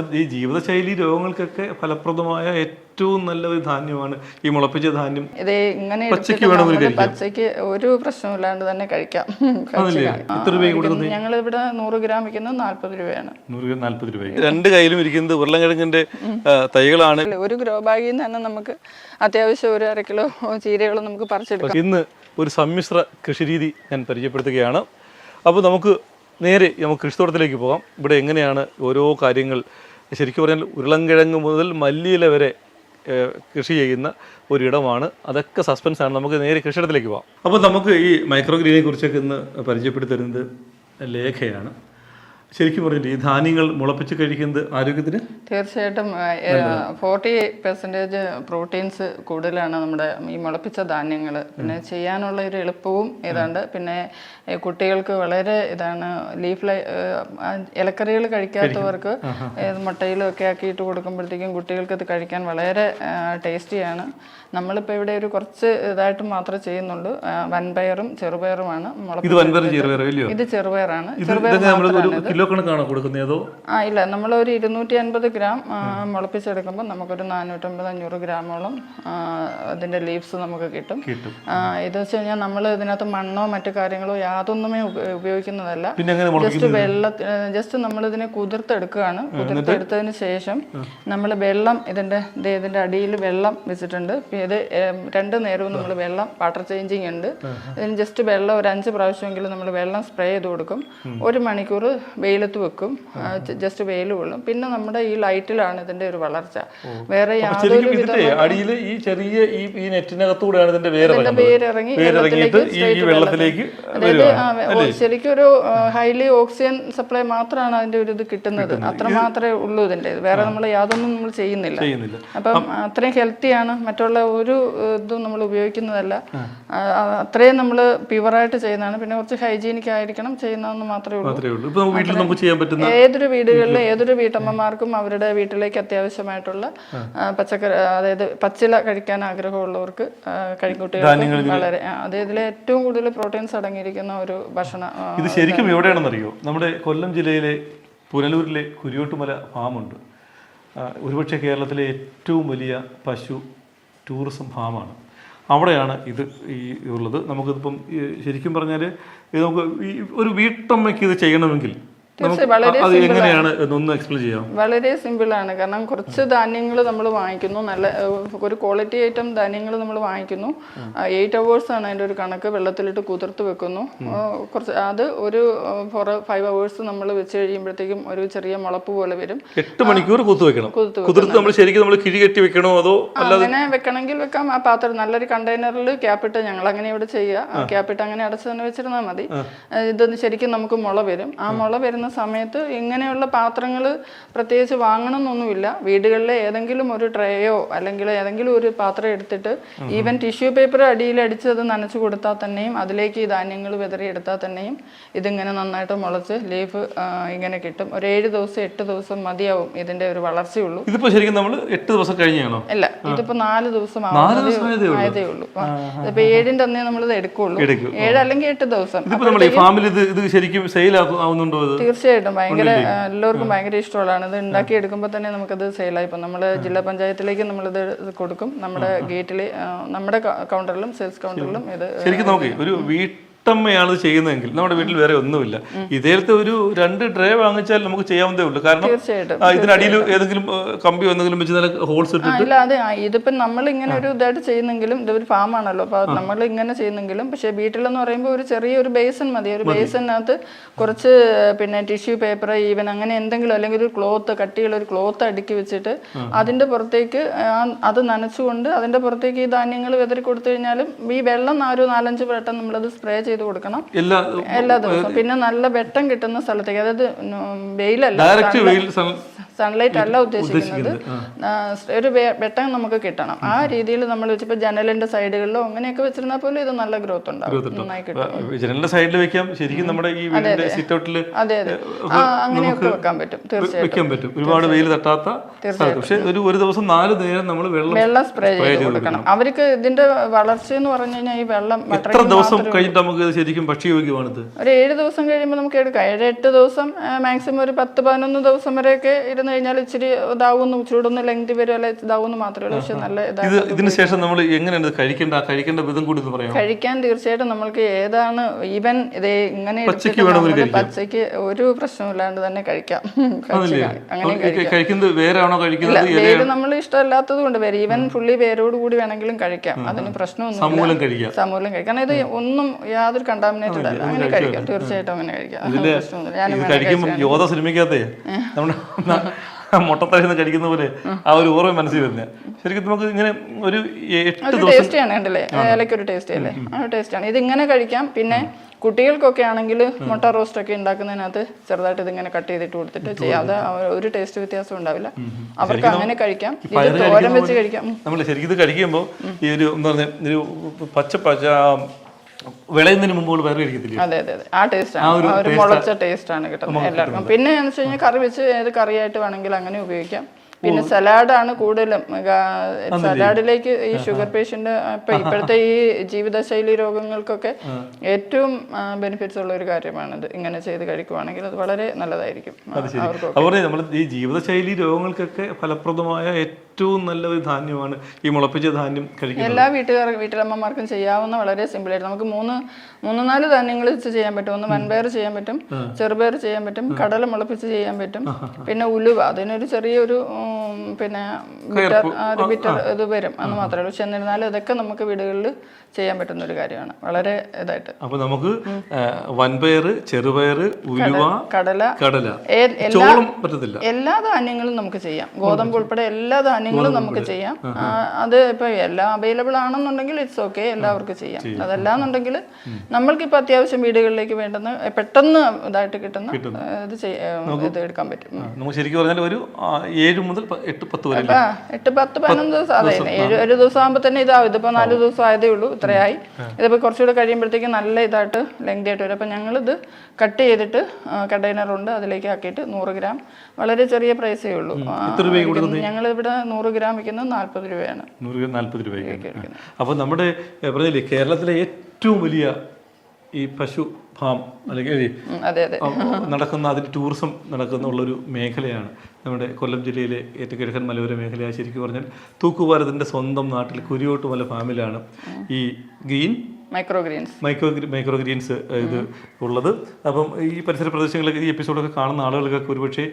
ഈ ജീവിതശൈലി രോഗങ്ങൾക്കൊക്കെ ഫലപ്രദമായ ഏറ്റവും നല്ല ഒരു ധാന്യമാണ് ഈ മുളപ്പിച്ച ധാന്യം. ഇത് ഇങ്ങനെ പച്ചയ്ക്ക് വേണമെങ്കിൽ പച്ചയ്ക്ക് ഒരു പ്രശ്നമില്ലാണ്ട് തന്നെ കഴിക്കാം? എത്ര രൂപ? ഞങ്ങൾ ഇവിടെ നൂറ് ഗ്രാം വിൽക്കുന്നത് നാല്പത് രൂപയാണ്. നൂറ് നാല്പത് രൂപ രണ്ട് കയ്യിലും ഇരിക്കുന്നത് ഉരുളൻകിഴങ്ങിന്റെ തൈകളാണ്. ഒരു ഗ്രോ ബാഗിൽ നിന്ന് തന്നെ നമുക്ക് അത്യാവശ്യം ഒരു അര കിലോ ചീരകളും നമുക്ക് പറിച്ചെടുക്കാം. ഇന്ന് ഒരു സമ്മിശ്ര കൃഷിരീതി ഞാൻ പരിചയപ്പെടുത്തുകയാണ്. അപ്പോൾ നമുക്ക് നേരെ നമുക്ക് കൃഷിത്തോട്ടത്തിലേക്ക് പോകാം. ഇവിടെ എങ്ങനെയാണ് ഓരോ കാര്യങ്ങൾ ശരിക്കും പറഞ്ഞാൽ ഉരുളൻകിഴങ്ങ് മുതൽ മല്ലിയില വരെ കൃഷി ചെയ്യുന്ന ഒരിടമാണ്. അതൊക്കെ സസ്പെൻസ് ആണ്. നമുക്ക് നേരെ കൃഷിയിടത്തിലേക്ക് പോകാം അപ്പോൾ നമുക്ക് ഈ മൈക്രോ ഗ്രീനെ കുറിച്ചൊക്കെ ഇന്ന് പരിചയപ്പെടുത്തരുന്നത് ലേഖയാണ്. ശരിക്കും പറഞ്ഞിട്ട് ഈ ധാന്യങ്ങൾ മുളപ്പിച്ച് കഴിക്കുന്നത് ആരോഗ്യത്തിന്? തീർച്ചയായിട്ടും ഫോർട്ടി പെർസെന്റേജ് പ്രോട്ടീൻസ് കൂടുതലാണ് നമ്മുടെ ഈ മുളപ്പിച്ച ധാന്യങ്ങൾ പിന്നെ ചെയ്യാനുള്ള ഒരു എളുപ്പവും ഏതാണ്ട് പിന്നെ കുട്ടികൾക്ക് വളരെ ഇതാണ് ലീഫ് ലൈ ഇലക്കറികൾ കഴിക്കാത്തവർക്ക് മുട്ടയിലും ഒക്കെ ആക്കിയിട്ട് കൊടുക്കുമ്പോഴത്തേക്കും കുട്ടികൾക്ക് ഇത് കഴിക്കാൻ വളരെ ടേസ്റ്റിയാണ്. നമ്മളിപ്പോൾ ഇവിടെ ഒരു കുറച്ച് ഇതായിട്ട് മാത്രമേ ചെയ്യുന്നുള്ളൂ. വൻപയറും ചെറുപയറുമാണ് ഇത് ചെറുപയറാണ്. ചെറുപയർ ആ ഇല്ല. നമ്മൾ ഒരു ഇരുന്നൂറ്റി അൻപത് ഗ്രാം മുളപ്പിച്ചെടുക്കുമ്പോൾ നമുക്കൊരു നാനൂറ്റമ്പത് അഞ്ഞൂറ് ഗ്രാമോളം അതിന്റെ അതിന്റെ ലീവ്സ് നമുക്ക് കിട്ടും. ഇത് വെച്ച് കഴിഞ്ഞാൽ നമ്മൾ ഇതിനകത്ത് മണ്ണോ മറ്റു കാര്യങ്ങളോ ഉപ- ഉപയോഗിക്കുന്നതല്ല. ജസ്റ്റ് വെള്ള ജസ്റ്റ് നമ്മൾ ഇതിനെ കുതിർത്തെടുക്കുകയാണ്. കുതിർത്തെടുത്തതിന് ശേഷം നമ്മൾ വെള്ളം ഇതിന്റെ ഇതിന്റെ അടിയിൽ വെള്ളം വെച്ചിട്ടുണ്ട്. ഇത് രണ്ടു നേരവും നമ്മൾ വെള്ളം വാട്ടർ ചേഞ്ചിങ് ഉണ്ട്. ഇതിന് ജസ്റ്റ് വെള്ളം ഒരു അഞ്ച് പ്രാവശ്യമെങ്കിലും നമ്മൾ വെള്ളം സ്പ്രേ ചെയ്ത് കൊടുക്കും. ഒരു മണിക്കൂർ വെയിലത്ത് വെക്കും. ജസ്റ്റ് വെയിൽ കൊള്ളും. പിന്നെ നമ്മുടെ ഈ ലൈറ്റിലാണ് ഇതിന്റെ ഒരു വളർച്ച. വേറെ യാതൊരു അടിയിൽ ഈ ചെറിയ ഈ നെറ്റിനകത്തൂടെയാണ് ഇതിന്റെ ഇറങ്ങുന്നത്. വേരിറങ്ങി വെള്ളത്തിലേക്ക് അതായത് ശരിക്കും ഒരു ഹൈലി ഓക്സിജൻ സപ്ലൈ മാത്രമാണ് അതിന്റെ ഒരു ഇത് കിട്ടുന്നത്. അത്ര മാത്രമേ ഉള്ളൂ ഇതിന്റെ വേറെ നമ്മൾ യാതൊന്നും നമ്മൾ ചെയ്യുന്നില്ല. അപ്പം അത്രയും ഹെൽത്തിയാണ് മറ്റുള്ള ഒരു ഇതും നമ്മൾ ഉപയോഗിക്കുന്നതല്ല. അത്രയും നമ്മൾ പ്യുവറായിട്ട് ചെയ്യുന്നതാണ്. പിന്നെ കുറച്ച് ഹൈജീനിക് ആയിരിക്കണം ചെയ്യുന്നതെന്ന് മാത്രമേ ഉള്ളൂ. ഏതൊരു വീടുകളിലും ഏതൊരു വീട്ടമ്മമാർക്കും അവരുടെ വീട്ടിലേക്ക് അത്യാവശ്യമായിട്ടുള്ള പച്ചക്കറി അതായത് പച്ചില കഴിക്കാൻ ആഗ്രഹമുള്ളവർക്ക് കഴിക്കുട്ടികൾ വളരെ അതായത് ഇതിൽ ഏറ്റവും കൂടുതൽ പ്രോട്ടീൻസ് അടങ്ങിയിരിക്കുന്ന ഒരു ഭക്ഷണ ഇത് ശരിക്കും എവിടെയാണെന്നറിയോ? നമ്മുടെ കൊല്ലം ജില്ലയിലെ പുനലൂരിലെ കുരിയോട്ടുമല ഫാമുണ്ട്. ഒരുപക്ഷെ കേരളത്തിലെ ഏറ്റവും വലിയ പശു ടൂറിസം ഫാമാണ്. അവിടെയാണ് ഇത് ഈ ഉള്ളത്. നമുക്കിതിപ്പം ശരിക്കും പറഞ്ഞാൽ ഇത് നമുക്ക് ഈ ഒരു വീട്ടമ്മയ്ക്ക് ഇത് ചെയ്യണമെങ്കിൽ അത് എങ്ങനെയാണ്? ഒന്ന് എക്സ്പ്ലെയിൻ ചെയ്യാം വളരെ സിമ്പിളാണ് കാരണം കുറച്ച് ധാന്യങ്ങൾ നമ്മൾ വാങ്ങിക്കുന്നു. നല്ല ഒരു ക്വാളിറ്റി ഐറ്റം ധാന്യങ്ങൾ നമ്മൾ വാങ്ങിക്കുന്നു. എയ്റ്റ് അവേഴ്സ് ആണ് അതിന്റെ ഒരു കണക്ക്. വെള്ളത്തിലിട്ട് കുതിർത്ത് വെക്കുന്നു. കുറച്ച് അത് ഒരു ഫോർ ഫൈവ് അവേഴ്സ് നമ്മൾ വെച്ച് കഴിയുമ്പോഴത്തേക്കും ഒരു ചെറിയ മുളപ്പ് പോലെ വരും. എട്ട് മണിക്കൂർ കുത്തു വെക്കണം. കുതിർത്ത് നമ്മൾ ശരിക്കും നമ്മൾ കിഴി കെട്ടി വെക്കണോ അതോ അങ്ങനെ വെക്കണമെങ്കിൽ വെക്കാം. ആ പാത്രം നല്ലൊരു കണ്ടെയ്നറിൽ ക്യാപ്പിട്ട് ഞങ്ങൾ അങ്ങനെ ഇവിടെ ചെയ്യുക. ക്യാപ്പിട്ട് അങ്ങനെ അടച്ചു തന്നെ വെച്ചിരുന്നാൽ മതി. ഇതൊന്ന് ശരിക്കും നമുക്ക് മുള വരും. ആ മുള വരുന്ന സമയത്ത് ഇങ്ങനെയുള്ള പാത്രങ്ങൾ പ്രത്യേകിച്ച് വാങ്ങണം എന്നൊന്നുമില്ല വീടുകളിലെ ഏതെങ്കിലും ഒരു ട്രേയോ അല്ലെങ്കിൽ ഏതെങ്കിലും ഒരു പാത്രം എടുത്തിട്ട് ഈവൻ ടിഷ്യൂ പേപ്പർ അടിയിൽ അടിച്ച് അത് നനച്ചു കൊടുത്താൽ തന്നെയും അതിലേക്ക് ഈ ധാന്യങ്ങൾ വിതറിയെടുത്താൽ തന്നെയും ഇതിങ്ങനെ നന്നായിട്ട് മുളച്ച് ലീഫ് ഇങ്ങനെ കിട്ടും. ഒരു ഏഴ് ദിവസം എട്ട് ദിവസം മതിയാവും ഇതിന്റെ ഒരു വളർച്ചയുള്ളൂ. ഇതിപ്പോ ശരിക്കും നമ്മൾ എട്ട് ദിവസം കഴിഞ്ഞാണോ? അല്ല ഇതിപ്പോ നാല് ദിവസം ആയതേ ഉള്ളൂ. ഇതിപ്പോ ഏഴിന്റെ അന്നേ നമ്മൾ ഇത് എടുക്കുള്ളൂ. എടുക്കും. ഏഴ് അല്ലെങ്കിൽ എട്ട് ദിവസം. തീർച്ചയായിട്ടും ഫാമിൽ ഇത് ശരിക്കും സെയിൽ ആവുന്നുണ്ടോ തീർച്ചയായിട്ടും. ഭയങ്കര എല്ലാവർക്കും ഭയങ്കര ഇഷ്ടമുള്ളതാണ്. ഇത് ഉണ്ടാക്കി എടുക്കുമ്പോൾ തന്നെ നമുക്കത് സെയിലായി ഇപ്പം നമ്മൾ ജില്ലാ പഞ്ചായത്തിലേക്ക് നമ്മളിത് കൊടുക്കും. നമ്മുടെ ഗേറ്റിൽ നമ്മുടെ കൗണ്ടറിലും സെയിൽസ് കൗണ്ടറിലും ഇത് ശരിക്കും ഒരു വീട്ടമ്മയാണ് ഇത് ചെയ്യുന്നതെങ്കിൽ നമ്മുടെ വീട്ടിൽ വേറെ ഒന്നുമില്ല. ഇതേലത്തെ ഒരു രണ്ട് ട്രേ വാങ്ങിച്ചാൽ നമുക്ക് ചെയ്യാവുന്നതേ ഉള്ളൂ. കാരണം ഇതിനടിയിൽ ഏതെങ്കിലും കമ്പി എന്തെങ്കിലും വെച്ച് നല്ല ഹോൾസ് ഇട്ടിട്ട്. അതെ ഇതിപ്പം നമ്മൾ ഇങ്ങനെ ഒരു ഇതായിട്ട് ചെയ്യുന്നെങ്കിലും ഇതൊരു ഫാം ആണല്ലോ അപ്പോൾ നമ്മൾ ഇങ്ങനെ ചെയ്യുന്നെങ്കിലും പക്ഷേ വീട്ടിലെന്ന് പറയുമ്പോൾ ഒരു ചെറിയൊരു ബേസൺ മതി. ഒരു ബേസണിനകത്ത് കുറച്ച് പിന്നെ ടിഷ്യൂ പേപ്പർ ഈവൻ അങ്ങനെ എന്തെങ്കിലും അല്ലെങ്കിൽ ഒരു ക്ലോത്ത് കട്ടിയുള്ള ഒരു ക്ലോത്ത് അടുക്കി വെച്ചിട്ട് അതിന്റെ പുറത്തേക്ക് അത് നനച്ചുകൊണ്ട് അതിന്റെ പുറത്തേക്ക് ഈ ധാന്യങ്ങൾ വിതറി കൊടുത്തു കഴിഞ്ഞാലും ഈ വെള്ളം ആ ഒരു നാലഞ്ച് വട്ടം നമ്മളത് സ്പ്രേ ചെയ്ത് കൊടുക്കണം. എല്ലാ ദിവസവും. പിന്നെ നല്ല വെട്ടം കിട്ടുന്ന സ്ഥലത്തേക്ക് അതായത് വെയിലല്ല സൺലൈറ്റ് അല്ല ഉദ്ദേശിക്കുന്നത്. ഒരു വെട്ടം നമുക്ക് കിട്ടണം. ആ രീതിയിൽ നമ്മൾ വെച്ചപ്പോൾ ജനലിന്റെ സൈഡുകളിലോ അങ്ങനെയൊക്കെ വെച്ചിരുന്നാൽ പോലും ഇത് നല്ല ഗ്രോത്ത് ഉണ്ടാവും. നന്നായി കിട്ടും. ജനലിന്റെ സൈഡിൽ വെക്കാം. ശരിക്കും നമ്മുടെ ഈ വീടിന്റെ സിറ്റ് ഔട്ടിൽ അതെ അതെ. അങ്ങനെയൊക്കെ വെക്കാൻ പറ്റും. തീർച്ചയായും വെക്കാൻ പറ്റും. ഒരുപാട് വെയിൽ തട്ടാത്ത പക്ഷേ ഒരു ഒരു ദിവസം നാല് നേരം നമ്മൾ വെള്ളം വെള്ളം സ്പ്രേ ചെയ്ത് കൊടുക്കണം. അവർക്ക് ഇതിന്റെ വളർച്ച എന്ന് പറഞ്ഞു കഴിഞ്ഞാൽ ഈ വെള്ളം എത്ര ദിവസം കഴിഞ്ഞിട്ട് നമുക്ക് ഇത് ശരിക്കും ഭക്ഷ്യയോഗ്യമാണിത് ഒരു ഏഴ് ദിവസം കഴിയുമ്പോൾ നമുക്ക് എടുക്കാം. ഏഴ് എട്ട് ദിവസം മാക്സിമം ഒരു പത്ത് പതിനൊന്ന് ദിവസം വരെയൊക്കെ ഇരുന്ന് കഴിഞ്ഞാൽ ഇച്ചിരി ഇതാവുന്നു ചൂടൊന്ന് ലെങ്തി വരും അല്ലെ ഇതാവുന്നു മാത്രമേ ഉള്ളൂ. പക്ഷെ നല്ല ഇതാ ഇത് ഇതിന് ശേഷം നമ്മൾ എങ്ങനെയാണ് കഴിക്കേണ്ട കഴിക്കേണ്ട വിധം കൂടി പറയാം കഴിക്കാൻ തീർച്ചയായിട്ടും നമ്മൾക്ക് ഏതാണ് ഈവൻ ഇത് ഇങ്ങനെ പച്ചയ്ക്ക് ഒരു പ്രശ്നമില്ലാണ്ട് തന്നെ കഴിക്കാം. കഴിക്കുന്നത് വേരാണോ കഴിക്കുന്നത് വേര് നമ്മൾ ഇഷ്ടമല്ലാത്തത് കൊണ്ട് വേര്. ഈവൻ ഫുള്ളി വേരോട് കൂടി വേണമെങ്കിലും കഴിക്കാം. അതിന് പ്രശ്നമൊന്നും സമൂലം കഴിക്കാം. സമൂലം കഴിക്കാം. കാരണം ഇത് ഒന്നും യാതൊരു കണ്ടാമിനേറ്റഡ് അല്ല. അങ്ങനെ കഴിക്കാം. തീർച്ചയായിട്ടും അങ്ങനെ കഴിക്കാം. കഴിക്കുമ്പോൾ യോധ സിനിമയ്ക്കകത്തെ നമ്മുടെ മുട്ടത്തഴുന്ന് കഴിക്കുന്ന പോലെ ആ. ഒരു ഓർമ്മ മനസ്സിൽ വരുന്നത് ശരിക്കും നമുക്ക് ഇങ്ങനെ ഒരു എട്ട് ഒരു ദിവസം ടേസ്റ്റി ആണ് കണ്ടില്ലേ? ഏലയ്ക്ക് ഒരു ടേസ്റ്റി അല്ലേ? ആ ടേസ്റ്റ് ആണ്. ഇതിങ്ങനെ കഴിക്കാം. പിന്നെ കുട്ടികൾക്കൊക്കെ ആണെങ്കിൽ മുട്ട റോസ്റ്റ് ഒക്കെ ഉണ്ടാക്കുന്നതിനകത്ത് ചെറുതായിട്ട് ഇതിങ്ങനെ കട്ട് ചെയ്തിട്ട് കൊടുത്തിട്ട് ചെയ്യാം. അത് ഒരു ടേസ്റ്റ് വ്യത്യാസം ഉണ്ടാവില്ല. അവർക്ക് അങ്ങനെ കഴിക്കാം. തോരൻ വെച്ച് കഴിക്കാം. നമ്മൾ ശരിക്കും ഇത് കഴിക്കുമ്പോൾ ഈ ഒരു എന്താ പറയുക ഒരു പച്ച പച്ച വിളയുന്നതിന് മുമ്പ് പയർ കഴിക്കത്തില്ലേ അതെ അതെ അതെ. ആ ടേസ്റ്റ് ആണ്. ആ ഒരു മുളച്ച ടേസ്റ്റ് ആണ് കിട്ടുന്നത് എല്ലാവർക്കും. പിന്നെ എന്ന് വെച്ച് കഴിഞ്ഞാൽ കറി വെച്ച് ഏത് കറിയായിട്ട് വേണമെങ്കിൽ അങ്ങനെ ഉപയോഗിക്കാം. പിന്നെ സലാഡാണ് കൂടുതലും. സലാഡിലേക്ക് ഈ ഷുഗർ പേഷ്യന്റ് ഇപ്പൊ ഇപ്പോഴത്തെ ഈ ജീവിതശൈലി രോഗങ്ങൾക്കൊക്കെ ഏറ്റവും ബെനിഫിറ്റ്സ് ഉള്ള ഒരു കാര്യമാണിത്. ഇങ്ങനെ ചെയ്ത് കഴിക്കുവാണെങ്കിൽ അത് വളരെ നല്ലതായിരിക്കും. അവർക്ക് അതുപോലെ നമ്മൾ ഈ ജീവിതശൈലി രോഗങ്ങൾക്കൊക്കെ ഫലപ്രദമായ ഏറ്റവും നല്ല ഒരു ധാന്യമാണ് ഈ മുളപ്പിച്ച ധാന്യം കഴിക്കുന്നത്. എല്ലാ വീട്ടുകാർ വീട്ടിലമ്മമാർക്കും ചെയ്യാവുന്ന വളരെ സിമ്പിൾ ആയിട്ട് നമുക്ക് മൂന്ന് മൂന്ന് നാല് ധാന്യങ്ങൾ വെച്ച് ചെയ്യാൻ പറ്റും. ഒന്ന് വൻപയർ ചെയ്യാൻ പറ്റും ചെറുപയർ ചെയ്യാൻ പറ്റും കടല മുളപ്പിച്ച് ചെയ്യാൻ പറ്റും പിന്നെ ഉലുവ. അതിനൊരു ചെറിയൊരു പിന്നെ ബിറ്റർ ആ, ഒരു ബിറ്റർ ഇത് വരും. എന്ന് മാത്രമേ ഉള്ളൂ. പക്ഷെ എന്നിരുന്നാലും ഇതൊക്കെ നമുക്ക് വീടുകളിൽ ചെയ്യാൻ പറ്റുന്ന ഒരു കാര്യമാണ്. വളരെ ഇതായിട്ട്. അപ്പൊ നമുക്ക് വൻപയർ ചെറുപയർ ഉലുവ കടല കടല പറ്റത്തില്ല. എല്ലാ ധാന്യങ്ങളും നമുക്ക് ചെയ്യാം. ഗോതമ്പ് ഉൾപ്പെടെ എല്ലാ ധാന്യങ്ങളും നമുക്ക് ചെയ്യാം. അത് ഇപ്പൊ എല്ലാം അവൈലബിൾ ആണെന്നുണ്ടെങ്കിൽ ഇറ്റ്സ് ഓക്കെ എല്ലാവർക്കും ചെയ്യാം. അതല്ലാന്നുണ്ടെങ്കിൽ ഇപ്പൊ അത്യാവശ്യം വീടുകളിലേക്ക് വേണ്ടുന്ന പെട്ടെന്ന് ഇതായിട്ട് കിട്ടുന്ന ഇത് ഇത് എടുക്കാൻ പറ്റും. നമുക്ക് ശരിക്കും പറഞ്ഞാൽ ഒരു ഏഴ് മുതൽ എട്ട് പത്ത് വരെ എട്ട് പത്ത് പതിനൊന്ന് ദിവസം. അതെ ഏഴ് ഒരു ദിവസം ആകുമ്പോൾ തന്നെ ഇതാവും. ഇതിപ്പോൾ നാല് ദിവസം ആയതേ ഉള്ളൂ. ഇത്രയായി. ഇതിപ്പോൾ കുറച്ചുകൂടെ കഴിയുമ്പോഴത്തേക്ക് നല്ല ഇതായിട്ട് ലെങ്തി ആയിട്ട് വരും. അപ്പം ഞങ്ങളിത് കട്ട് ചെയ്തിട്ട് കണ്ടെയ്നർ ഉണ്ട്. അതിലേക്ക് ആക്കിയിട്ട് നൂറ് ഗ്രാം. വളരെ ചെറിയ പ്രൈസേ ഉള്ളൂ. ഞങ്ങൾ ഇവിടെ നൂറ് ഗ്രാം വിൽക്കുന്നത് നാൽപ്പത് രൂപയാണ്. നൂറ് നാൽപ്പത് രൂപയ്ക്ക് അപ്പോൾ നമ്മുടെ കേരളത്തിലെ ഏറ്റവും വലിയ ഈ പശു ഫാം അല്ലെങ്കിൽ നടക്കുന്ന അതിൽ ടൂറിസം നടക്കുന്ന ഉള്ളൊരു മേഖലയാണ്. നമ്മുടെ കൊല്ലം ജില്ലയിലെ ഏറ്റവും കിഴക്കൻ മലയോര മേഖലയായ ശരിക്കും പറഞ്ഞാൽ തൂക്കുപാലത്തിന്റെ സ്വന്തം നാട്ടിൽ കുരിയോട്ട് മല ഫാമിലാണ് ഈ ഗ്രീൻ മൈക്രോ ഗ്രീൻസ് മൈക്രോ ഇത് ഉള്ളത്. അപ്പം ഈ പരിസര പ്രദേശങ്ങളിലൊക്കെ ഈ എപ്പിസോഡൊക്കെ കാണുന്ന ആളുകൾക്കൊക്കെ ഒരുപക്ഷെ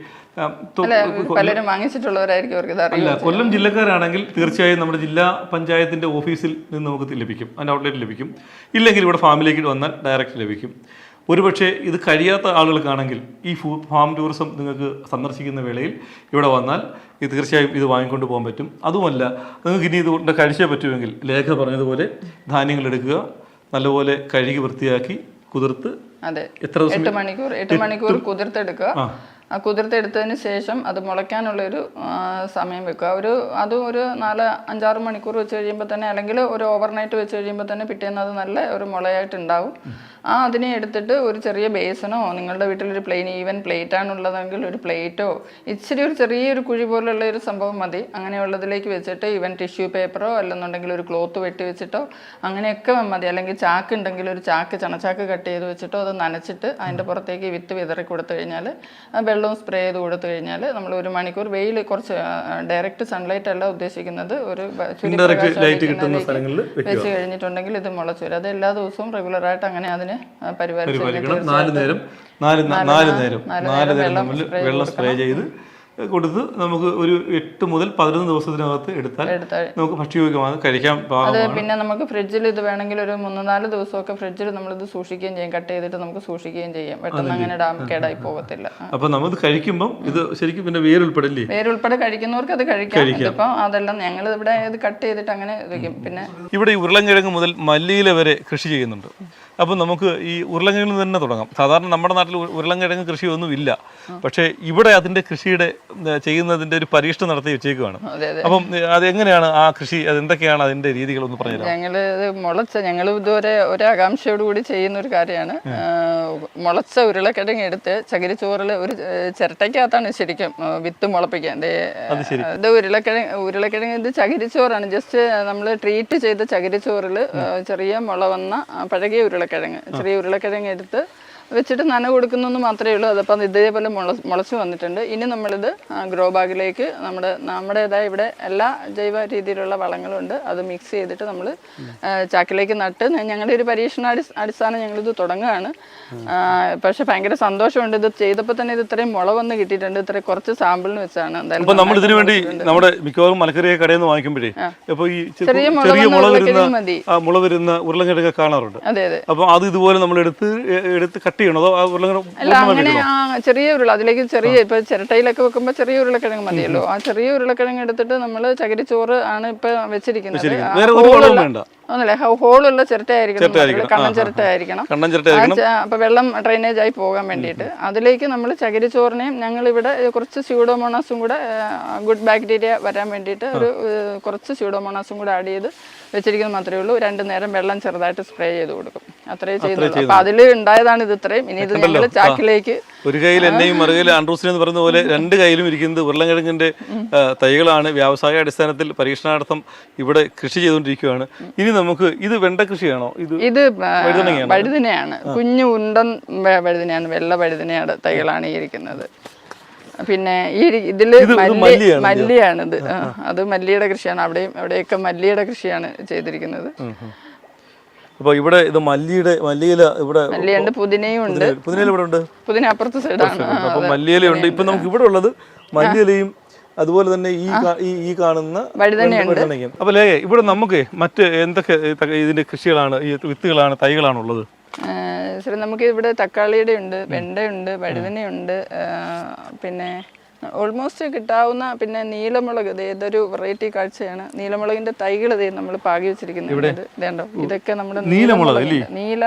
പലരും വാങ്ങിച്ചിട്ടുള്ളവരായിരിക്കും അവർക്ക് ഇത് അല്ല കൊല്ലം ജില്ലക്കാരാണെങ്കിൽ തീർച്ചയായും നമ്മുടെ ജില്ലാ പഞ്ചായത്തിന്റെ ഓഫീസിൽ നിന്ന് നമുക്ക് ലഭിക്കും. അതിന്റെ ഔട്ട്ലെറ്റ് ലഭിക്കും. ഇല്ലെങ്കിൽ ഇവിടെ ഫാമിലേക്ക് വന്നാൽ ഡയറക്റ്റ് ലഭിക്കും. ഒരുപക്ഷെ ഇത് കഴിയാത്ത ആളുകൾക്കാണെങ്കിൽ ഈ ഫൂ ടൂറിസം നിങ്ങൾക്ക് സന്ദർശിക്കുന്ന വേളയിൽ ഇവിടെ വന്നാൽ ഇത് തീർച്ചയായും ഇത് വാങ്ങിക്കൊണ്ട് പോകാൻ പറ്റും. അതുമല്ല നിങ്ങൾക്ക് ഇനി ഇതുകൊണ്ട് കഴിച്ചേ പറ്റുമെങ്കിൽ ലേഖ പറഞ്ഞതുപോലെ ധാന്യങ്ങൾ എടുക്കുക നല്ലപോലെ കഴുകി വൃത്തിയാക്കി കുതിർത്ത് അതെ. എത്ര ദിവസം എട്ട് മണിക്കൂർ എട്ട് മണിക്കൂർ കുതിർത്തെടുക്കുക. ആ. കുതിർത്തെടുത്തതിന് ശേഷം അത് മുളയ്ക്കാനുള്ള ഒരു സമയം വെക്കുക. ഒരു അത് ഒരു നാല് അഞ്ചാറ് മണിക്കൂർ വെച്ച് കഴിയുമ്പോൾ തന്നെ അല്ലെങ്കിൽ ഒരു ഓവർനൈറ്റ് വെച്ച് കഴിയുമ്പോൾ തന്നെ പിറ്റേന്ന് അത് നല്ല ഒരു മുളയായിട്ട് ഉണ്ടാവും ആ അതിനെ എടുത്തിട്ട് ഒരു ചെറിയ ബേസനോ നിങ്ങളുടെ വീട്ടിലൊരു പ്ലെയിൻ ഈവൻ പ്ലേറ്റ് ആണുള്ളതെങ്കിൽ ഒരു പ്ലേറ്റോ ഇച്ചിരി ഒരു ചെറിയൊരു കുഴി പോലുള്ള ഒരു സംഭവം മതി. അങ്ങനെയുള്ളതിലേക്ക് വെച്ചിട്ട് ഈവൻ ടിഷ്യൂ പേപ്പറോ അല്ലെന്നുണ്ടെങ്കിൽ ഒരു ക്ലോത്ത് വെട്ടി വെച്ചിട്ടോ അങ്ങനെയൊക്കെ മതി. അല്ലെങ്കിൽ ചാക്ക് ഉണ്ടെങ്കിൽ ഒരു ചാക്ക് ചണച്ചാക്ക് കട്ട് ചെയ്ത് വെച്ചിട്ടോ അത് നനച്ചിട്ട് അതിന്റെ പുറത്തേക്ക് വിത്ത് വിതറി കൊടുത്തു കഴിഞ്ഞാൽ വെള്ളവും സ്പ്രേ ചെയ്ത് കൊടുത്തു കഴിഞ്ഞാൽ നമ്മൾ ഒരു മണിക്കൂർ വെയിൽ കുറച്ച് ഡയറക്റ്റ് സൺലൈറ്റ് അല്ല ഉദ്ദേശിക്കുന്നത്. ഒരു വെച്ച് കഴിഞ്ഞിട്ടുണ്ടെങ്കിൽ ഇത് മുളച്ചു വരും അത് എല്ലാ ദിവസവും റെഗുലറായിട്ട് അങ്ങനെ അതിന് പരിപാലിക്കണം. നാല് നേരം. നാല് നാല് നേരം നാല് നേരം നമ്മൾ വെള്ളം സ്പ്രേ ചെയ്ത് കൊടുത്ത് നമുക്ക് ഒരു എട്ട് മുതൽ പതിനൊന്ന് ദിവസത്തിനകത്ത് എടുത്താൽ നമുക്ക് ഭക്ഷ്യയോഗ്യമാണ് കഴിക്കാൻ അത് പിന്നെ നമുക്ക് ഫ്രിഡ്ജിൽ ഇത് വേണമെങ്കിൽ ഒരു മൂന്ന് നാല് ദിവസമൊക്കെ ഫ്രിഡ്ജിൽ നമ്മൾ ഇത് സൂക്ഷിക്കുകയും ചെയ്യും കട്ട് ചെയ്തിട്ട് നമുക്ക് സൂക്ഷിക്കുകയും ചെയ്യാം. പെട്ടെന്ന് അങ്ങനെ ഡാം കേടായി പോകത്തില്ല. അപ്പൊ നമ്മൾ കഴിക്കുമ്പോൾ ഇത് ശരിക്കും പിന്നെ വേരുൾപ്പെടില്ലേ? വേരുൾപ്പെടെ കഴിക്കുന്നവർക്ക് അത് കഴിക്കാം. അപ്പൊ അതെല്ലാം ഞങ്ങൾ ഇവിടെ ഇത് കട്ട് ചെയ്തിട്ട് അങ്ങനെ വെക്കും. പിന്നെ ഇവിടെ ഈ ഉരുളൻകിഴങ്ങ് മുതൽ മല്ലിയില വരെ കൃഷി ചെയ്യുന്നുണ്ട്. അപ്പം നമുക്ക് ഈ ഉരുളൻകിഴങ്ങ് തന്നെ തുടങ്ങാം. സാധാരണ നമ്മുടെ നാട്ടിൽ ഉരുളൻകിഴങ്ങ് കൃഷിയൊന്നും ഇല്ല പക്ഷേ ഇവിടെ അതിന്റെ കൃഷിയുടെ ചെയ്യുന്നതിന്റെ ഒരു പരീക്ഷണം നടത്തി വെച്ചേക്കുവാണ്. അപ്പം അത് എങ്ങനെയാണ് ആ കൃഷി അതെന്തൊക്കെയാണ് അതിന്റെ രീതികൾ ഒന്ന് പറഞ്ഞു ഞങ്ങൾ മുളച്ച ഞങ്ങൾ ഇതുവരെ ഒരാകാംക്ഷയോട് കൂടി ചെയ്യുന്ന ഒരു കാര്യമാണ് മുളച്ച ഉരുളക്കിഴങ്ങ് എടുത്ത് ചകിരിച്ചോറിൽ ഒരു ചിരട്ടയ്ക്കകത്താണ് ശരിക്കും വിത്ത് മുളപ്പിക്കാൻ. ഇത് ഉരുളക്കിഴങ്ങ് ഉരുളക്കിഴങ്ങ് ഇത് ചകിരിച്ചോറാണ്. ജസ്റ്റ് നമ്മൾ ട്രീറ്റ് ചെയ്ത ചകിരിച്ചോറിൽ ചെറിയ മുള വന്ന പഴകിയ ഉരുളക്കിഴങ്ങ് ചെറിയ ഉരുളക്കിഴങ്ങ് എടുത്ത് വെച്ചിട്ട് നന കൊടുക്കുന്നെന്ന് മാത്രമേ ഉള്ളൂ. അതപ്പം ഇതേപോലെ മുള മുളച്ച് വന്നിട്ടുണ്ട്. ഇനി നമ്മളിത് ഗ്രോ ബാഗിലേക്ക് നമ്മുടെ നമ്മുടേതായ ഇവിടെ എല്ലാ ജൈവ രീതിയിലുള്ള വളങ്ങളുണ്ട്. അത് മിക്സ് ചെയ്തിട്ട് നമ്മൾ ചാക്കിലേക്ക് നട്ട് ഞങ്ങളുടെ ഒരു പരീക്ഷണ അടിസ്ഥാനം ഞങ്ങളിത് തുടങ്ങുകയാണ്. പക്ഷെ ഭയങ്കര സന്തോഷമുണ്ട്. ഇത് ചെയ്തപ്പോൾ തന്നെ ഇത് ഇത്രയും മുള വന്ന് കിട്ടിയിട്ടുണ്ട്. ഇത്രയും കുറച്ച് സാമ്പിളിന് വെച്ചാണ് എന്തായാലും നമ്മൾ ഇതിനു വേണ്ടി നമ്മുടെ മിക്കവാറും മലക്കറിയെ കടയിൽ നിന്ന് വാങ്ങിക്കുമ്പോഴേ അപ്പൊ ഈ ചെറിയ മുള വരുന്ന മുള വരുന്ന ഉരുളക്കിഴങ്ങ് കാണാറുണ്ട്. അപ്പൊ അത് ഇതുപോലെ നമ്മൾ എടുത്ത് എടുത്ത് കട്ട് ചെയ്യണോ അങ്ങനെ ആ ചെറിയ ഉരുള അതിലേക്ക് ചെറിയ ഇപ്പൊ ചിരട്ടയിലൊക്കെ വെക്കുമ്പോൾ ചെറിയ ഉരുളക്കിഴങ്ങ് മതിയല്ലോ. ആ ചെറിയ ഉരുളക്കിഴങ്ങ് എടുത്തിട്ട് നമ്മൾ ചകിരിച്ചോറ് ആണ് ഇപ്പൊ വെച്ചിരിക്കുന്നത്. ഒന്നുമില്ല ഹോളുള്ള ചിരട്ടയായിരിക്കണം. കണ്ണൻ ചിരട്ടയായിരിക്കണം. അപ്പൊ വെള്ളം ഡ്രെയിനേജ് ആയി പോകാൻ വേണ്ടിയിട്ട്. അതിലേക്ക് നമ്മൾ ചകിരിച്ചോറിനെയും ഞങ്ങൾ ഇവിടെ കുറച്ച് സ്യൂഡോമോണാസും കൂടെ ഗുഡ് ബാക്ടീരിയ വരാൻ വേണ്ടിയിട്ട് ഒരു കുറച്ച് സ്യൂഡോമോണാസും കൂടെ ആഡ് ചെയ്ത് വെച്ചിരിക്കുന്നത് മാത്രമേ ഉള്ളൂ. രണ്ടു നേരം വെള്ളം ചെറുതായിട്ട് സ്പ്രേ ചെയ്ത് കൊടുക്കും. അത്രേ ചെയ്യുന്നുള്ളൂ അപ്പൊ അതിൽ ഉണ്ടായതാണ് ഇത് ഇത്രയും. ഇനി ഇത് ഞങ്ങൾ ചാക്കിലേക്ക് ഒരു കയ്യിൽ എന്നെയും മറുകയിൽ ആൻഡ്രൂസിനെ എന്ന് പറയുന്ന പോലെ രണ്ട് കയ്യിലും ഇരിക്കുന്നത് ഉരുളങ്കിഴങ്ങിന്റെ തൈകളാണ്. വ്യാവസായിക അടിസ്ഥാനത്തിൽ പരീക്ഷണാർത്ഥം ഇവിടെ കൃഷി ചെയ്തുകൊണ്ടിരിക്കുകയാണ്. ഇനി നമുക്ക് ഇത് വെണ്ട കൃഷിയാണോ? ഇത് ഇത്? വഴുതനയാണ്. കുഞ്ഞു ഉണ്ടൻ വഴുതനയാണ് വെള്ള വഴുതനയുടെ തൈകളാണ് ഈ ഇരിക്കുന്നത്. പിന്നെ ഈ ഇതിൽ മല്ലി മല്ലിയാണ്? മല്ലിയാണിത്. അത് മല്ലിയുടെ കൃഷിയാണ്. അവിടെയും അവിടെയൊക്കെ മല്ലിയുടെ കൃഷിയാണ് ചെയ്തിരിക്കുന്നത്. അപ്പൊ ഇവിടെ ഇത് മല്ലിയുടെ മല്ലിയില ഇവിടെ മല്ലിയുണ്ട് പുതിനയും ഉണ്ട്. പുതിനയില ഇവിടെ ഉണ്ട്? പുതിന അപ്പുറത്തെ സൈഡാണ് അപ്പോൾ അപ്പൊ മല്ലിയിലയുണ്ട് ഇപ്പൊ നമുക്ക് ഇവിടെ ഉള്ളത് മല്ലിയിലയും അതുപോലെ തന്നെ ഈ ഈ ഈ കാണുന്ന വഴുതനയുണ്ട്. അപ്പോൾ അപ്പൊ ലേ ഇവിടെ നമുക്ക് മറ്റ് എന്തൊക്കെ ഇതിന്റെ കൃഷികളാണ് ഈ വിത്തുകളാണ് തൈകളാണ് ഉള്ളത് നമുക്ക് ഇവിടെ തക്കാളിയുടെ ഉണ്ട് വെണ്ടയുണ്ട് വഴുതനയുണ്ട് പിന്നെ ഓൾമോസ്റ്റ് കിട്ടാവുന്ന പിന്നെ നീലമുളക് ഏതൊരു വെറൈറ്റി കാഴ്ചയാണ്. നീലമുളകിന്റെ തൈകൾ ഇതേ നമ്മൾ പാകി വെച്ചിരിക്കുന്നത് ഇത് ഇതേണ്ടോ ഇതൊക്കെ നമ്മുടെ നീലമുളക്. നീല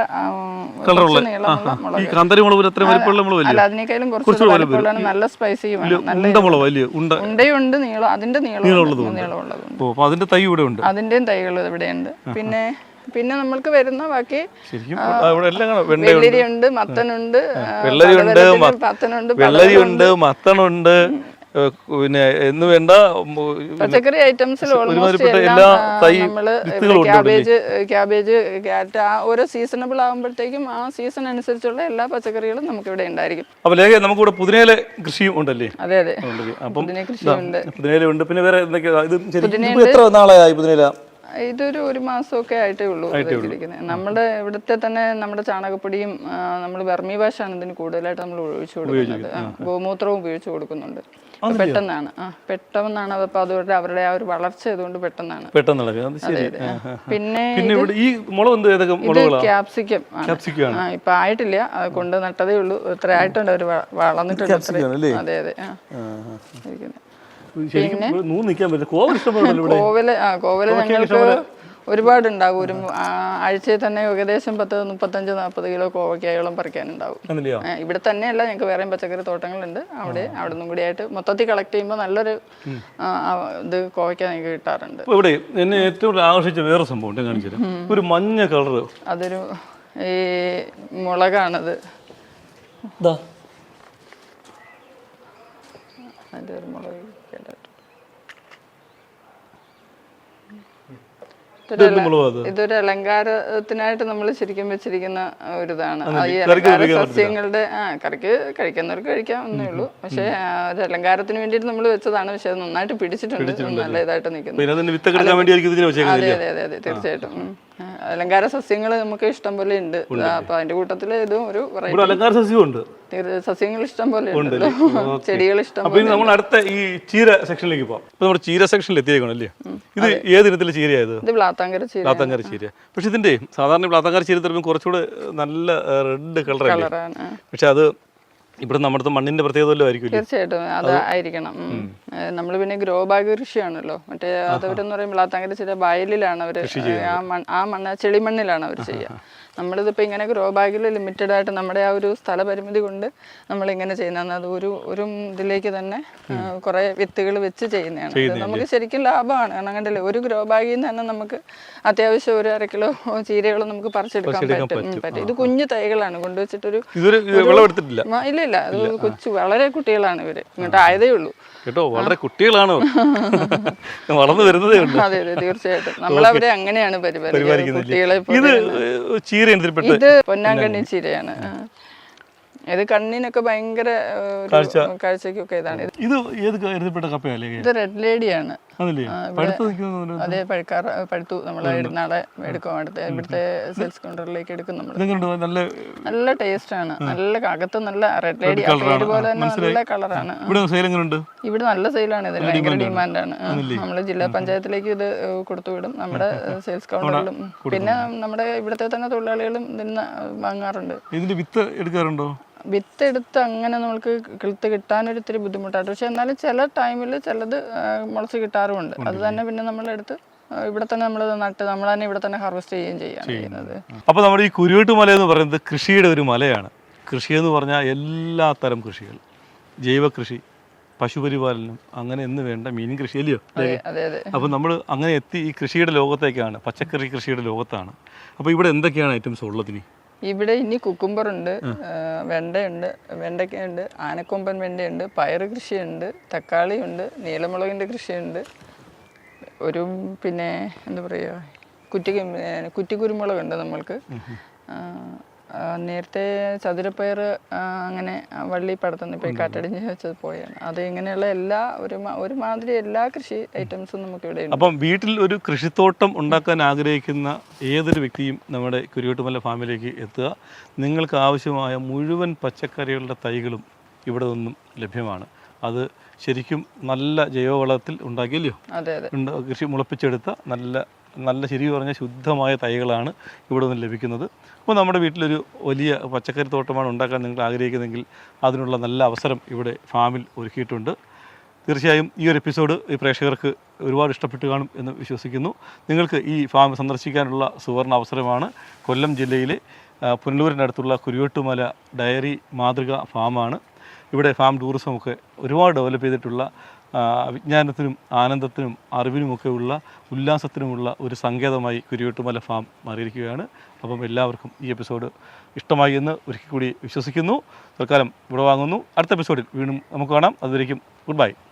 അല്ല അതിനേക്കാളും കുറച്ച് വലിപ്പമുള്ളതാണ് നല്ല സ്പൈസിയുമാണ് നല്ല ഉണ്ടയുണ്ട് നീളം അതിന്റെ നീളം അപ്പൊ അതിന്റെ തൈ ഇവിടെ ഉണ്ട്. അതിന്റെയും തൈകൾ ഇവിടെയുണ്ട് പിന്നെ പിന്നെ നമ്മൾക്ക് വരുന്ന ബാക്കി ഇവിടെ വെള്ളരിയുണ്ട് മത്തനുണ്ട് മത്തനുണ്ട് വെള്ളരിയുണ്ട് മത്തനുണ്ട് ഏ, പിന്നെ എന്ന് വേണ്ട പച്ചക്കറി ഐറ്റംസിൽ എല്ലാം ക്യാബേജ് ക്യാബേജ് ക്യാരറ്റ് ആ ഓരോ സീസണബിൾ ആകുമ്പോഴത്തേക്കും ആ സീസൺ അനുസരിച്ചുള്ള എല്ലാ പച്ചക്കറികളും നമുക്ക് ഇവിടെ ഉണ്ടായിരിക്കും. അപ്പൊ ലേഖ നമുക്കിവിടെ പുതിനയില കൃഷിയും ഉണ്ടല്ലേ? അതെ അതെ. പുതിന കൃഷിയുണ്ട്. പുതിനയില ഉണ്ട്. പിന്നെ വേറെ എന്തൊക്കെയാ? ഇത് എത്ര നാളായി പുതിനയില? ഇതൊരു ഒരു മാസമൊക്കെ ആയിട്ടേ ഉള്ളൂ നമ്മുടെ ഇവിടുത്തെ തന്നെ നമ്മുടെ ചാണകപ്പൊടിയും നമ്മൾ വെർമി വാഷാണ് ഇതിന് കൂടുതലായിട്ട് നമ്മൾ ഒഴിച്ചു കൊടുക്കുന്നത്. ഗോമൂത്രവും ഉപയോഗിച്ച് കൊടുക്കുന്നുണ്ട്. പെട്ടെന്നാണ്. പെട്ടെന്നാണ് അപ്പൊ അതുകൊണ്ട് അവരുടെ ആ ഒരു വളർച്ച ഇതുകൊണ്ട് പെട്ടെന്നാണ്. പിന്നെ ഈ മുളക് ഇത് ക്യാപ്സിക്കം ഇപ്പൊ ആയിട്ടില്ല. കൊണ്ട് നട്ടതേ ഉള്ളൂ. ഇത്ര ആയിട്ടുണ്ട് അവർ വളർന്നിട്ടുണ്ട് അതെ അതെ. ആ. അതെ അതെ ശരിക്കും നൂ നിൽക്കാൻ പറ്റില്ല. കോവൽ ഇഷ്ടപ്പെടുമല്ലോ ഇവിടെ? കോവൽ ആ കോവൽ ഞങ്ങൾക്ക് ഒരുപാടുണ്ടാവും. ഒരു ആഴ്ചയിൽ തന്നെ ഏകദേശം പത്ത് മുപ്പത്തഞ്ച് നാൽപ്പത് കിലോ കോവയ്ക്കായോളം പറിക്കാനുണ്ടാവും. ഇവിടെ തന്നെയല്ല ഞങ്ങൾക്ക് വേറെയും പച്ചക്കറി തോട്ടങ്ങളുണ്ട്. അവിടെ അവിടെ നിന്നും കൂടി ആയിട്ട് മൊത്തത്തിൽ കളക്ട് ചെയ്യുമ്പോൾ നല്ലൊരു ഇത് കോവയ്ക്ക ഞങ്ങൾക്ക് കിട്ടാറുണ്ട്. ഇവിടെ എന്നെ ഏറ്റവും കൂടുതൽ ആകർഷിച്ച വേറെ സംഭവം ഒരു മഞ്ഞ കളർ അതൊരു ഈ മുളകാണത്. അതിന്റെ ഒരു മുളക് ഇതൊരു അലങ്കാരത്തിനായിട്ട് നമ്മൾ ശരിക്കും വെച്ചിരിക്കുന്ന ഒരു ഇതാണ് ഈ അലങ്കാര സസ്യങ്ങളുടെ ആ കറിക്ക് കഴിക്കുന്നവർക്ക് കഴിക്കാം എന്നേ ഉള്ളൂ. പക്ഷേ ഒരു അലങ്കാരത്തിന് വേണ്ടിയിട്ട് നമ്മൾ വെച്ചതാണ്. പക്ഷെ അത് നന്നായിട്ട് പിടിച്ചിട്ടുണ്ട്. നല്ല ഇതായിട്ട് നിൽക്കുന്നു. പിന്നെ അതിന്റെ വിത്തൊക്കെ എടുക്കാൻ വേണ്ടിയായിരിക്കും ഇതിനെ വെച്ചേക്കുന്നത് അതെ അതെ അതെ അതെ തീർച്ചയായിട്ടും. അലങ്കാര സസ്യങ്ങൾ നമുക്ക് ഇഷ്ടം പോലെ ഉണ്ട്. അപ്പൊ അതിന്റെ കൂട്ടത്തിൽ ഇതും ഒരു അലങ്കാര സസ്യമുണ്ട് സസ്യങ്ങൾ ഇഷ്ടം പോലെ ഉണ്ട് ചെടികൾ ഇഷ്ടം ഇനി നമ്മൾ അടുത്ത ഈ ചീര സെക്ഷനിലേക്ക് പോവാം. ഇപ്പൊ നമ്മുടെ ചീര സെക്ഷനിൽ എത്തിയേക്കണം അല്ലേ? ഇത് ഏത് ഇനത്തിലെ ചീരയായത്? ഇത് വ്ളാത്താങ്കര ചീര. പ്ലാത്തങ്കാര ചീര. പക്ഷെ ഇതിന്റെ സാധാരണ ബ്ലാത്താങ്കര ചീര തരുമ്പോൾ കുറച്ചുകൂടെ നല്ല റെഡ് കളർ കളറാണ് പക്ഷെ അത് ഇവിടെ നമ്മുടെ മണ്ണിന്റെ പ്രത്യേകത ആയിരിക്കില്ലേ തീർച്ചയായിട്ടും അത് ആയിരിക്കണം. നമ്മൾ പിന്നെ ഗ്രോ ബാഗ് കൃഷിയാണല്ലോ. മറ്റേ അതവരെന്ന് പറയുമ്പോൾ തങ്ങനെ ചില വയലിലാണ് അവർ ആ മണ്ണ് ആ മണ്ണ് ചെളിമണ്ണിലാണ് അവർ ചെയ്യുക. നമ്മളിതിപ്പോൾ ഇങ്ങനെ ഗ്രോ ബാഗിൽ ലിമിറ്റഡ് ആയിട്ട് നമ്മുടെ ആ ഒരു സ്ഥലപരിമിതി കൊണ്ട് നമ്മൾ ഇങ്ങനെ ചെയ്യുന്നതാണ്. അത് ഒരു ഒരു ഇതിലേക്ക് തന്നെ കുറെ വിത്തുകൾ വെച്ച് ചെയ്യുന്നതാണ്. നമുക്ക് ശരിക്കും ലാഭമാണ്. കാരണം കണ്ടില്ലേ ഒരു ഗ്രോ ബാഗിൽ നിന്ന് തന്നെ നമുക്ക് അത്യാവശ്യം ഒരു അര കിലോ ചീരകൾ നമുക്ക് പറിച്ചെടുക്കാൻ പറ്റും. പറ്റും. ഇത് കുഞ്ഞു തൈകളാണ്. കൊണ്ടുവച്ചിട്ടൊരു ഇല്ല ഇല്ല. അത് കൊച്ചു വളരെ കുട്ടികളാണ് ഇവർ. ഇങ്ങോട്ട് ആയതേ ഉള്ളൂ. കേട്ടോ വളരെ കുട്ടികളാണ്. വളർന്നു വരുന്നതേ ഉള്ളൂ. അതെ അതെ തീർച്ചയായിട്ടും. നമ്മളവരെ അങ്ങനെയാണ് പരിപാലിക്കുന്നത്. കുട്ടികളെ ഇത് ചീര ഇനത്തിൽപ്പെട്ട ഇത് പൊന്നാങ്കണ്ണി ചീരയാണ്. ഇത് കണ്ണിനൊക്കെ ഭയങ്കര കാഴ്ചക്കൊക്കെ ഇതാണ്. ഇത് ഇത് ഏത് കരുതപ്പെട്ട കപ്പയല്ലേ ഇത് റെഡ് ലേഡിയാണ് അതെ പഴുക്കാർ പഴുത്തു നമ്മൾ നാളെ എടുക്കും അടുത്ത ഇവിടുത്തെ സെയിൽസ് കൗണ്ടറിലേക്ക് എടുക്കും നമ്മൾ നല്ല ടേസ്റ്റ് ആണ്. നല്ല അകത്ത് നല്ല റെഡ് ലേഡി പോലെ തന്നെ നല്ല കളറാണ് ഇവിടെ നല്ല സെയിലാണ് ഇതിന് ഭയങ്കര ആണ്. നമ്മൾ ജില്ലാ പഞ്ചായത്തിലേക്ക് ഇത് ഏഹ്, കൊടുത്തു വിടും. നമ്മുടെ സെയിൽസ് കൗണ്ടറിലും പിന്നെ നമ്മുടെ ഇവിടുത്തെ തന്നെ തൊഴിലാളികളും ഇതിന് വാങ്ങാറുണ്ട്. ഇതിന്റെ വിത്ത് എടുക്കാറുണ്ടോ? വിത്ത് എടുത്ത് അങ്ങനെ നമ്മൾക്ക് കിളുത്ത് കിട്ടാനൊരു ഇത്തിരി ബുദ്ധിമുട്ടാണ് പക്ഷെ എന്നാലും ചില ടൈമിൽ ചിലത് മുളച്ച് കിട്ടാറുമുണ്ട്. അത് തന്നെ പിന്നെ നമ്മളെടുത്ത് ഇവിടെ തന്നെ നമ്മൾ നട്ട് നമ്മൾ തന്നെ ഇവിടെ തന്നെ ഹാർവെസ്റ്റ് ചെയ്യുകയും ചെയ്യാം ചെയ്യുന്നത്. അപ്പോൾ നമ്മുടെ ഈ കുരുവട്ടുമല എന്ന് പറയുന്നത് കൃഷിയുടെ ഒരു മലയാണ്. കൃഷി എന്ന് പറഞ്ഞാൽ എല്ലാ തരം കൃഷികൾ. ജൈവ കൃഷി പശുപരിപാലനം അങ്ങനെ എന്ന് വേണ്ട മീൻ കൃഷി അല്ലയോ? അതെ അതെ അതെ. അപ്പോൾ നമ്മൾ അങ്ങനെ എത്തി ഈ കൃഷിയുടെ ലോകത്തേക്കാണ് പച്ചക്കറി കൃഷിയുടെ ലോകത്താണ്. അപ്പോൾ ഇവിടെ എന്തൊക്കെയാണ് ഐറ്റംസ് ഉള്ളത് ഇനി ഇവിടെ ഇനി കുക്കുംബർ ഉണ്ട് ആ, വെണ്ടയുണ്ട് വെണ്ടയ്ക്കയുണ്ട് ആനക്കൊമ്പൻ വെണ്ടയുണ്ട് പയർ കൃഷിയുണ്ട് തക്കാളിയുണ്ട് നീലമുളകിന്റെ കൃഷിയുണ്ട്. ഒരു പിന്നെ എന്താ പറയുക കുറ്റി കുറ്റി കുരുമുളകുണ്ട് നമ്മൾക്ക്. നേരത്തെ ചതുരപ്പയർ അങ്ങനെ വള്ളി പടത്തുനിന്ന് ഇപ്പോൾ കാറ്റടിഞ്ഞ് വെച്ചത് പോയാണ് അത് ഇങ്ങനെയുള്ള എല്ലാ ഒരു ഒരുമാതിരി എല്ലാ കൃഷി ഐറ്റംസും നമുക്ക് ഇവിടെ അപ്പം വീട്ടിൽ ഒരു കൃഷിത്തോട്ടം ഉണ്ടാക്കാൻ ആഗ്രഹിക്കുന്ന ഏതൊരു വ്യക്തിയും നമ്മുടെ കുരുവട്ടുമല ഫാമിലേക്ക് എത്തുക. നിങ്ങൾക്ക് ആവശ്യമായ മുഴുവൻ പച്ചക്കറികളുടെ തൈകളും ഇവിടെ നിന്നും ലഭ്യമാണ്. അത് ശരിക്കും നല്ല ജൈവവളത്തിൽ ഉണ്ടാക്കിയല്ലോ അതെ അതെ. ഉണ്ട് കൃഷി മുളപ്പിച്ചെടുത്ത നല്ല നല്ല ശരി പറഞ്ഞ ശുദ്ധമായ തൈകളാണ് ഇവിടെ നിന്ന് ലഭിക്കുന്നത്. അപ്പോൾ നമ്മുടെ വീട്ടിലൊരു വലിയ പച്ചക്കറി തോട്ടമാണ് ഉണ്ടാക്കാൻ നിങ്ങൾ ആഗ്രഹിക്കുന്നതെങ്കിൽ അതിനുള്ള നല്ല അവസരം ഇവിടെ ഫാമിൽ ഒരുക്കിയിട്ടുണ്ട്. തീർച്ചയായും ഈ ഒരു എപ്പിസോഡ് ഈ പ്രേക്ഷകർക്ക് ഒരുപാട് ഇഷ്ടപ്പെട്ട് കാണും എന്ന് വിശ്വസിക്കുന്നു. നിങ്ങൾക്ക് ഈ ഫാം സന്ദർശിക്കാനുള്ള സുവർണ അവസരമാണ്. കൊല്ലം ജില്ലയിലെ പുനലൂരിനടുത്തുള്ള കുരുവട്ടുമല ഡയറി മാതൃക ഫാമാണ്. ഇവിടെ ഫാം ടൂറിസമൊക്കെ ഒരുപാട് ഡെവലപ്പ് ചെയ്തിട്ടുള്ള വിജ്ഞാനത്തിനും ആനന്ദത്തിനും അറിവിനുമൊക്കെയുള്ള ഉല്ലാസത്തിനുമുള്ള ഒരു സങ്കേതമായി കുരുവെട്ടുമല ഫാം മാറിയിരിക്കുകയാണ്. അപ്പം എല്ലാവർക്കും ഈ എപ്പിസോഡ് ഇഷ്ടമായി എന്ന് ഒരിക്കൽ കൂടി വിശ്വസിക്കുന്നു. തൽക്കാലം ഇവിടെ വാങ്ങുന്നു. അടുത്ത എപ്പിസോഡിൽ വീണ്ടും നമുക്ക് കാണാം. അതുവരേക്കും ഗുഡ് ബൈ.